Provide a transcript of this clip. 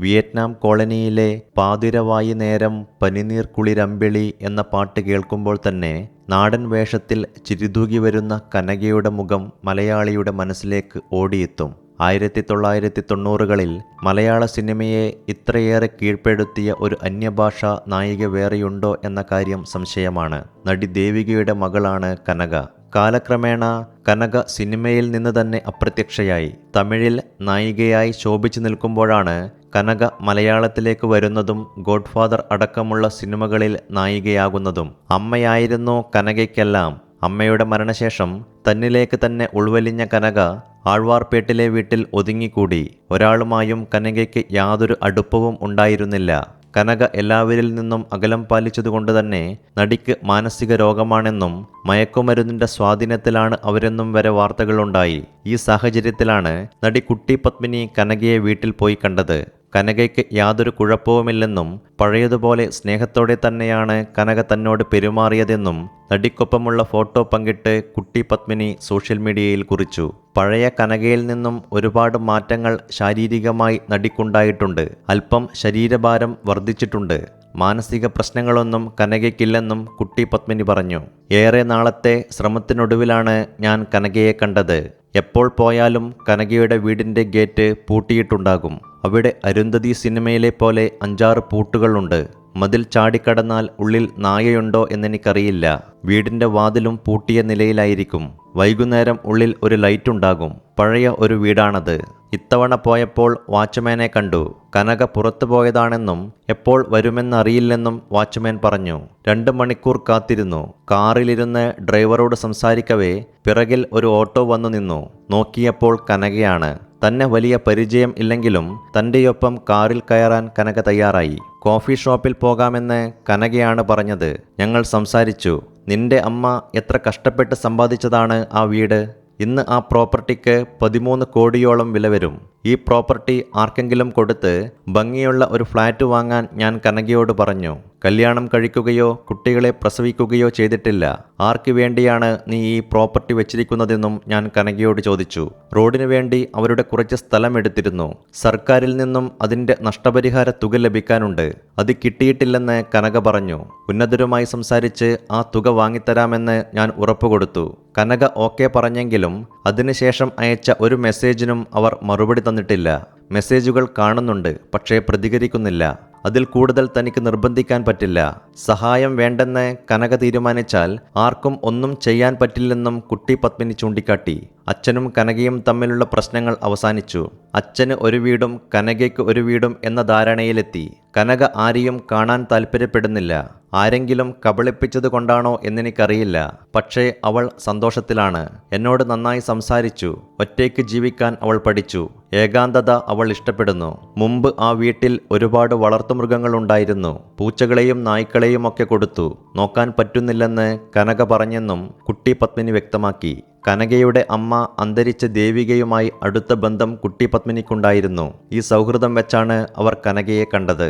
Vietnam കോളനിയിലെ പാതിരവായി നേരം പനിനീർ കുളിരമ്പിളി എന്ന പാട്ട് കേൾക്കുമ്പോൾ തന്നെ നാടൻ വേഷത്തിൽ ചിരിതൂകി വരുന്ന കനകയുടെ മുഖം മലയാളിയുടെ മനസ്സിലേക്ക് ഓടിയെത്തും. ആയിരത്തി തൊള്ളായിരത്തി തൊണ്ണൂറുകളിൽ മലയാള സിനിമയെ ഇത്രയേറെ കീഴ്പ്പെടുത്തിയ ഒരു അന്യഭാഷ നായിക വേറെയുണ്ടോ എന്ന കാര്യം സംശയമാണ്. നടി ദേവികയുടെ മകളാണ് കനക. കാലക്രമേണ കനക സിനിമയിൽ നിന്ന് തന്നെ അപ്രത്യക്ഷയായി. തമിഴിൽ നായികയായി ശോഭിച്ചു നിൽക്കുമ്പോഴാണ് കനക മലയാളത്തിലേക്ക് വരുന്നതും ഗോഡ്ഫാദർ അടക്കമുള്ള സിനിമകളിൽ നായികയാകുന്നതും. അമ്മയായിരുന്നു കനകയ്ക്കെല്ലാം. അമ്മയുടെ മരണശേഷം തന്നിലേക്ക് തന്നെ ഉൾവലിഞ്ഞ കനക ആഴ്വാർപേട്ടിലെ വീട്ടിൽ ഒതുങ്ങിക്കൂടി. ഒരാളുമായും കനകയ്ക്ക് യാതൊരു അടുപ്പവും ഉണ്ടായിരുന്നില്ല. കനക എല്ലാവരിൽ നിന്നും അകലം പാലിച്ചതുകൊണ്ട് തന്നെ നടിക്ക് മാനസിക രോഗമാണെന്നും മയക്കുമരുന്നിന്റെ സ്വാധീനത്തിലാണ് അവരെന്നും വരെ വാർത്തകളുണ്ടായി. ഈ സാഹചര്യത്തിലാണ് നടി കുട്ടി പത്മിനി കനകയെ വീട്ടിൽ പോയി കണ്ടത്. കനകയ്ക്ക് യാതൊരു കുഴപ്പവുമില്ലെന്നും പഴയതുപോലെ സ്നേഹത്തോടെ തന്നെയാണ് കനക തന്നോട് പെരുമാറിയതെന്നും നടിക്കൊപ്പമുള്ള ഫോട്ടോ പങ്കിട്ട് കുട്ടി പത്മിനി സോഷ്യൽ മീഡിയയിൽ കുറിച്ചു. പഴയ കനകയിൽ നിന്നും ഒരുപാട് മാറ്റങ്ങൾ ശാരീരികമായി നടിക്കുണ്ടായിട്ടുണ്ട്. അല്പം ശരീരഭാരം വർദ്ധിച്ചിട്ടുണ്ട്. മാനസിക പ്രശ്നങ്ങളൊന്നും കനകയ്ക്കില്ലെന്നും കുട്ടി പത്മിനി പറഞ്ഞു. ഏറെ നാളത്തെ ശ്രമത്തിനൊടുവിലാണ് ഞാൻ കനകയെ കണ്ടത്. എപ്പോൾ പോയാലും കനകയുടെ വീടിന്റെ ഗേറ്റ് പൂട്ടിയിട്ടുണ്ടാകും. അവിടെ അരുന്ധതി സിനിമയിലെ പോലെ അഞ്ചാറ് പൂട്ടുകളുണ്ട്. മതിൽ ചാടിക്കടന്നാൽ ഉള്ളിൽ നായയുണ്ടോ എന്നെനിക്കറിയില്ല. വീടിന്റെ വാതിലും പൂട്ടിയ നിലയിലായിരിക്കും. വൈകുന്നേരം ഉള്ളിൽ ഒരു ലൈറ്റ് ഉണ്ടാകും പഴയ ഒരു വീടാണത്. ഇത്തവണ പോയപ്പോൾ വാച്ച്മാനെ കണ്ടു. കനക പുറത്തു പോയതാണെന്നും എപ്പോൾ വരുമെന്നറിയില്ലെന്നും വാച്ച്മാൻ പറഞ്ഞു. രണ്ട് മണിക്കൂർ കാത്തിരുന്നു. കാറിലിരുന്ന് ഡ്രൈവറോട് സംസാരിക്കവേ പിറകിൽ ഒരു ഓട്ടോ വന്നു നിന്നു. നോക്കിയപ്പോൾ കനകയാണ്. തന്നെ വലിയ പരിചയം ഇല്ലെങ്കിലും തന്റെയൊപ്പം കാറിൽ കയറാൻ കനക തയ്യാറായി. കോഫി ഷോപ്പിൽ പോകാമെന്ന് കനകയാണ് പറഞ്ഞത്. ഞങ്ങൾ സംസാരിച്ചു. നിന്റെ അമ്മ എത്ര കഷ്ടപ്പെട്ട് സമ്പാദിച്ചതാണ് ആ വീട്? ഇന്ന് ആ പ്രോപ്പർട്ടിക്ക് പതിമൂന്ന് കോടിയോളം വില വരും. ഈ പ്രോപ്പർട്ടി ആർക്കെങ്കിലും കൊടുത്ത് ഭംഗിയുള്ള ഒരു ഫ്ലാറ്റ് വാങ്ങാൻ ഞാൻ കനകയോട് പറഞ്ഞു. കല്യാണം കഴിക്കുകയോ കുട്ടികളെ പ്രസവിക്കുകയോ ചെയ്തിട്ടില്ല. ആർക്ക് വേണ്ടിയാണ് നീ ഈ പ്രോപ്പർട്ടി വെച്ചിരിക്കുന്നതെന്നും ഞാൻ കനകയോട് ചോദിച്ചു. റോഡിനു വേണ്ടി അവരുടെ കുറച്ച് സ്ഥലം എടുത്തിരുന്നു. സർക്കാരിൽ നിന്നും അതിന്റെ നഷ്ടപരിഹാര തുക ലഭിക്കാനുണ്ട്. അത് കിട്ടിയിട്ടില്ലെന്ന് കനക പറഞ്ഞു. ഉന്നതരുമായി സംസാരിച്ച് ആ തുക വാങ്ങിത്തരാമെന്ന് ഞാൻ ഉറപ്പുകൊടുത്തു. കനക ഓക്കെ പറഞ്ഞെങ്കിലും അതിനുശേഷം അയച്ച ഒരു മെസ്സേജിനും അവർ മറുപടി തന്നിട്ടില്ല. മെസ്സേജുകൾ കാണുന്നുണ്ട് പക്ഷേ പ്രതികരിക്കുന്നില്ല. അതിൽ കൂടുതൽ തനിക്ക് നിർബന്ധിക്കാൻ പറ്റില്ല. സഹായം വേണ്ടെന്ന് കനക തീരുമാനിച്ചാൽ ആർക്കും ഒന്നും ചെയ്യാൻ പറ്റില്ലെന്നും കുട്ടി പത്മിനി ചൂണ്ടിക്കാട്ടി. അച്ഛനും കനകയും തമ്മിലുള്ള പ്രശ്നങ്ങൾ അവസാനിച്ചു. അച്ഛന് ഒരു വീടും കനകയ്ക്ക് ഒരു വീടും എന്ന ധാരണയിലെത്തി. കനക ആരെയും കാണാൻ താൽപ്പര്യപ്പെടുന്നില്ല ആരെങ്കിലും കബളിപ്പിച്ചത് കൊണ്ടാണോ എന്നെനിക്കറിയില്ല. പക്ഷേ അവൾ സന്തോഷത്തിലാണ്. എന്നോട് നന്നായി സംസാരിച്ചു. ഒറ്റയ്ക്ക് ജീവിക്കാൻ അവൾ പഠിച്ചു. ഏകാന്തത അവൾ ഇഷ്ടപ്പെടുന്നു. മുമ്പ് ആ വീട്ടിൽ ഒരുപാട് വളർത്തുമൃഗങ്ങളുണ്ടായിരുന്നു പൂച്ചകളെയും നായ്ക്കളെയും ഒക്കെ കൊടുത്തു. നോക്കാൻ പറ്റുന്നില്ലെന്ന് കനക പറഞ്ഞെന്നും കുട്ടി പത്മിനി വ്യക്തമാക്കി. കനകയുടെ അമ്മ അന്തരിച്ച ദേവികയുമായി അടുത്ത ബന്ധം കുട്ടിപത്മിനിക്കുണ്ടായിരുന്നു. ഈ സൗഹൃദം വെച്ചാണ് അവർ കനകയെ കണ്ടത്.